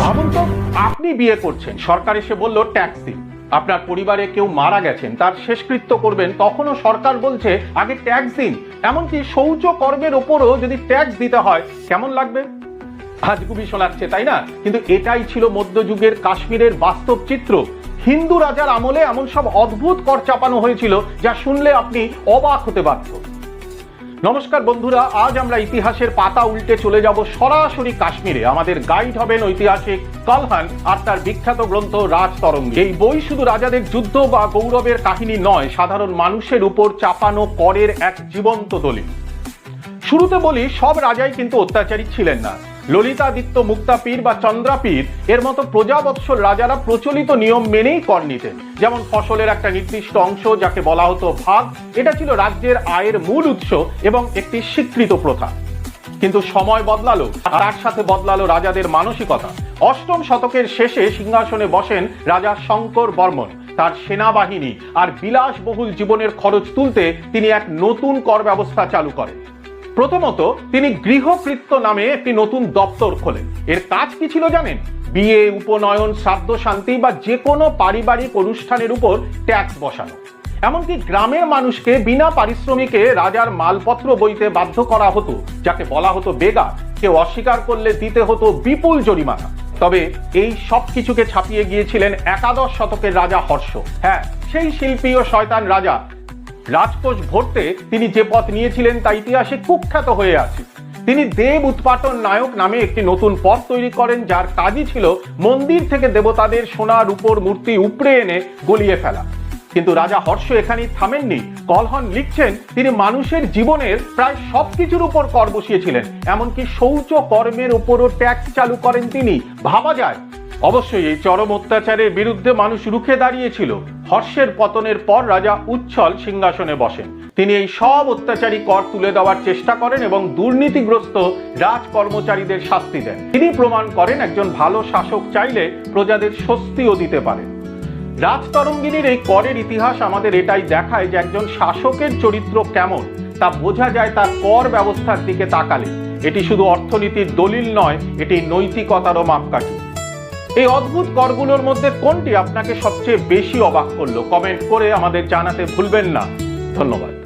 ভাবুন তো, আপনি বিয়ে করছেন, সরকার এসে বলল ট্যাক্স। দিন আপনার পরিবারে কেউ মারা গেছেন, তার শেষকৃত্য করবেন, তখনও সরকার বলছে আগে ট্যাক্স দিন। এমনকি শৌচ কর্মের ওপরও যদি ট্যাক্স দিতে হয়, কেমন লাগবে? আজগুবি শোনাচ্ছে, তাই না? কিন্তু এটাই ছিল মধ্যযুগের কাশ্মীরের বাস্তব চিত্র। হিন্দু রাজার আমলে এমন সব অদ্ভুত কর চাপানো হয়েছিল, যা শুনলে আপনি অবাক হতে বাধ্য। নমস্কার বন্ধুরা, আজ আমরা ইতিহাসের পাতা উল্টে চলে যাব সরাসরি কাশ্মীরে। আমাদের গাইড হবেন ঐতিহাসিক কালহান আর তার বিখ্যাত গ্রন্থ রাজ তরঙ্গ এই বই শুধু রাজাদের যুদ্ধ বা গৌরবের কাহিনী নয়, সাধারণ মানুষের উপর চাপানো করের এক জীবন্ত দলিল। শুরুতে বলি, সব রাজাই কিন্তু অত্যাচারী ছিলেন না। ললিতাদিত্য মুক্তাপীর বা চন্দ্রাপীর, এর মতো প্রজাবৎসর রাজারা প্রচলিত নিয়ম মেনেই কর নিতেন। যেমন ফসলের একটা নির্দিষ্ট অংশ যাকে বলা হতো ভাগ, এটা ছিল রাজ্যের আয়ের মূল উৎস এবং একটি স্বীকৃত প্রথা। কিন্তু সময় বদলালো তার সাথে বদলালো রাজাদের মানসিকতা। অষ্টম শতকের শেষে সিংহাসনে বসেন রাজা শঙ্কর বর্মন, তার সেনাবাহিনী, আর বিলাসবহুল জীবনের খরচ তুলতে তিনি এক নতুন কর ব্যবস্থা চালু করেন। প্রথমত, তিনি গৃহকৃত্য নামে একটি নতুন দপ্তর খোলেন। এর কাজ কি ছিল জানেন? বিয়ে, উপনয়ন, শ্রাদ্ধ, শান্তি বা যে কোনো পারিবারিক অনুষ্ঠানের উপর ট্যাক্স বসানো। এমনকি গ্রামের মানুষকে বিনা পারিশ্রমিকে রাজার মালপত্র বইতে বাধ্য করা হতো, যাকে বলা হতো বেগা কেউ অস্বীকার করলে দিতে হতো বিপুল জরিমানা। তবে এই সব কিছুকে ছাপিয়ে গিয়েছিলেন একাদশ শতকের রাজা হর্ষ। হ্যাঁ সেই শিল্পী ও শয়তান রাজা রাজকোষ ভরতে তিনি যে পথ নিয়েছিলেন তা ইতিহাসে কুখ্যাত হয়ে আছে। তিনি দেব উৎপাটন নায়ক নামে একটি নতুন পথ তৈরি করেন, যার কাজই ছিল মন্দির থেকে দেবতাদের সোনার উপর মূর্তি উপড়ে এনে গলিয়ে ফেলা। কিন্তু রাজা হর্ষ এখানেই থামেননি। কলহন লিখছেন, তিনি মানুষের জীবনের প্রায় সবকিছুর উপর কর বসিয়েছিলেন, এমনকি শৌচ কর্মের উপরও ট্যাক্স চালু করেন তিনি। ভাবা যায় অবশ্যই এই চরম অত্যাচারের বিরুদ্ধে মানুষ রুখে দাঁড়িয়েছিল। হর্ষের পতনের পর রাজা উচ্ছল সিংহাসনে বসেন। তিনি এই সব অত্যাচারী কর তুলে দেওয়ার চেষ্টা করেন এবং দুর্নীতিগ্রস্ত রাজ কর্মচারীদের শাস্তি দেন। তিনি প্রমাণ করেন একজন ভালো শাসক চাইলে প্রজাদের স্বস্তিও দিতে পারেন। রাজতরঙ্গিনীর এই করের ইতিহাস আমাদের এটাই দেখায় যে একজন শাসকের চরিত্র কেমন, তা বোঝা যায় তার কর ব্যবস্থার দিকে তাকালে। এটি শুধু অর্থনীতির দলিল নয়, এটি নৈতিকতারও মাপকাঠি। এই অদ্ভুত করগুলোর মধ্যে কোনটি আপনাকে সবচেয়ে বেশি অবাক করল? কমেন্ট করে আমাদের জানাতে ভুলবেন না। ধন্যবাদ।